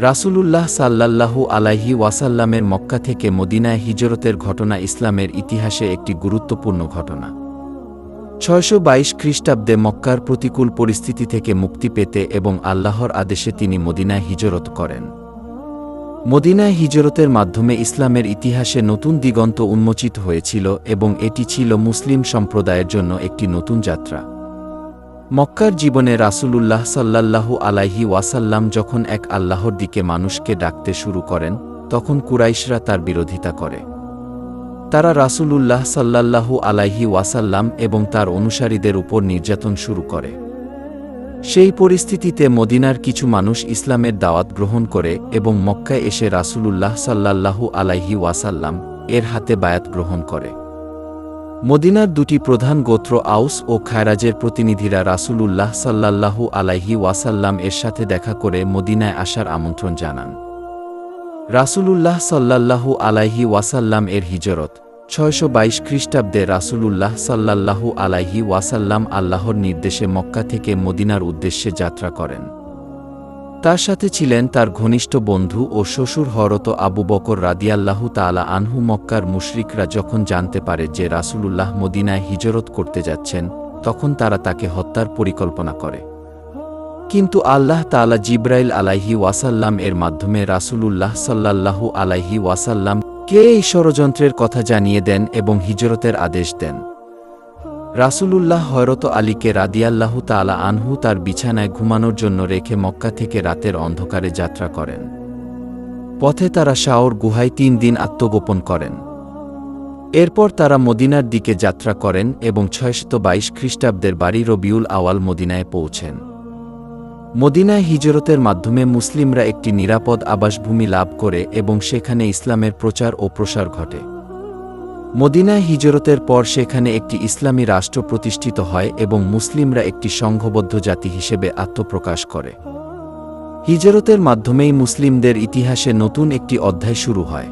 রাসূলুল্লাহ সাল্লাল্লাহু আলাইহি ওয়াসাল্লামের মক্কা থেকে মদিনায় হিজরতের ঘটনা ইসলামের ইতিহাসে একটি গুরুত্বপূর্ণ ঘটনা। ছয়শো বাইশ খ্রিস্টাব্দে মক্কার প্রতিকূল পরিস্থিতি থেকে মুক্তি পেতে এবং আল্লাহর আদেশে তিনি মদিনায় হিজরত করেন। মদিনায় হিজরতের মাধ্যমে ইসলামের ইতিহাসে নতুন দিগন্ত উন্মোচিত হয়েছিল এবং এটি ছিল মুসলিম সম্প্রদায়ের জন্য একটি নতুন যাত্রা। মক্কার জীবনে রাসূলুল্লাহ সাল্লাল্লাহু আলাইহি ওয়াসাল্লাম যখন এক আল্লাহর দিকে মানুষকে ডাকতে শুরু করেন, তখন কুরাইশরা তার বিরোধিতা করে। তারা রাসূলুল্লাহ সাল্লাল্লাহু আলাইহি ওয়াসাল্লাম এবং তার অনুসারীদের উপর নির্যাতন শুরু করে। সেই পরিস্থিতিতে মদিনার কিছু মানুষ ইসলামের দাওয়াত গ্রহণ করে এবং মক্কায় এসে রাসূলুল্লাহ সাল্লাল্লাহু আলাইহি ওয়াসাল্লাম এর হাতে বায়াত গ্রহণ করে। মদিনার দুটি প্রধান গোত্র আউস ও খায়রাজের প্রতিনিধিরা রাসূলুল্লাহ সাল্লাল্লাহু আলাইহি ওয়াসাল্লাম এর সাথে দেখা করে মদিনায় আসার আমন্ত্রণ জানান। রাসূলুল্লাহ সাল্লাল্লাহু আলাইহি ওয়াসাল্লাম এর হিজরত ছয়শো বাইশ খ্রিস্টাব্দে রাসূলুল্লাহ সাল্লাল্লাহু আলাইহি ওয়াসাল্লাম আল্লাহর নির্দেশে মক্কা থেকে মদিনার উদ্দেশ্যে যাত্রা করেন। তার সাথে ছিলেন তার ঘনিষ্ঠ বন্ধু ও শ্বশুর হরত আবু বকর রাদিয়াল্লাহু তাআলা আনহু মক্কার মুশরিকরা যখন জানতে পারে যে রাসূলুল্লাহ মদিনায় হিজরত করতে যাচ্ছেন, তখন তারা তাকে হত্যার পরিকল্পনা করে। কিন্তু আল্লাহ তাআলা জিব্রাইল আলাইহি ওয়াসাল্লাম এর মাধ্যমে রাসূলুল্লাহ সাল্লাল্লাহু আলাইহি ওয়াসাল্লাম কে এই ষড়যন্ত্রের কথা জানিয়ে দেন এবং হিজরতের আদেশ দেন। রাসূলুল্লাহ হয়রত আলীকে রাদিয়াল্লাহু তাআলা আনহু তার বিছানায় ঘুমানোর জন্য রেখে মক্কা থেকে রাতের অন্ধকারে যাত্রা করেন। পথে তারা শাওর গুহায় তিন দিন আত্মগোপন করেন। এরপর তারা মদিনার দিকে যাত্রা করেন এবং ছয়শত বাইশ খ্রিস্টাব্দের বাড়ি রবিউল আওয়াল মদিনায় পৌঁছেন। মদিনায় হিজরতের মাধ্যমে মুসলিমরা একটি নিরাপদ আবাসভূমি লাভ করে এবং সেখানে ইসলামের প্রচার ও প্রসার ঘটে। মদিনায় হিজরতের পর সেখানে একটি ইসলামী রাষ্ট্র প্রতিষ্ঠিত হয় এবং মুসলিমরা একটি সংঘবদ্ধ জাতি হিসেবে আত্মপ্রকাশ করে। হিজরতের মাধ্যমেই মুসলিমদের ইতিহাসে নতুন একটি অধ্যায় শুরু হয়।